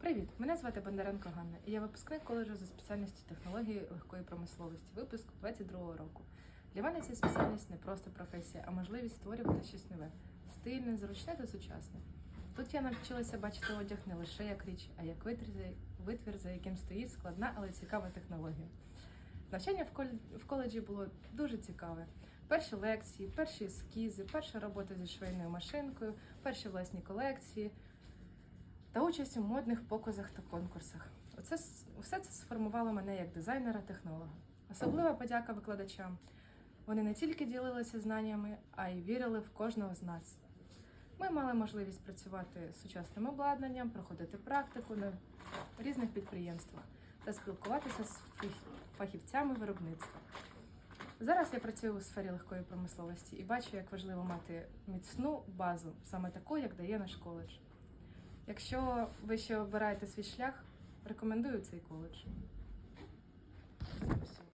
Привіт! Мене звати Бондаренко Ганна, і я випускник коледжу за спеціальністю технології легкої промисловості, випуск 22-го року. Для мене ця спеціальність не просто професія, а можливість створювати щось нове, стильне, зручне та сучасне. Тут я навчилася бачити одяг не лише як річ, а як витвір, за- яким стоїть складна, але цікава технологія. Навчання в кол- в коледжі було дуже цікаве. Перші лекції, перші ескізи, перша робота зі швейною машинкою, перші власні колекції та участь у модних показах та конкурсах. Оце усе це сформувало мене як дизайнера-технолога. Особлива подяка викладачам. Вони не тільки ділилися знаннями, а й вірили в кожного з нас. Ми мали можливість працювати з сучасним обладнанням, проходити практику на різних підприємствах та спілкуватися з фахівцями виробництва. Зараз я працюю у сфері легкої промисловості і бачу, як важливо мати міцну базу, саме таку, як дає наш коледж. Якщо ви ще обираєте свій шлях, рекомендую цей коледж.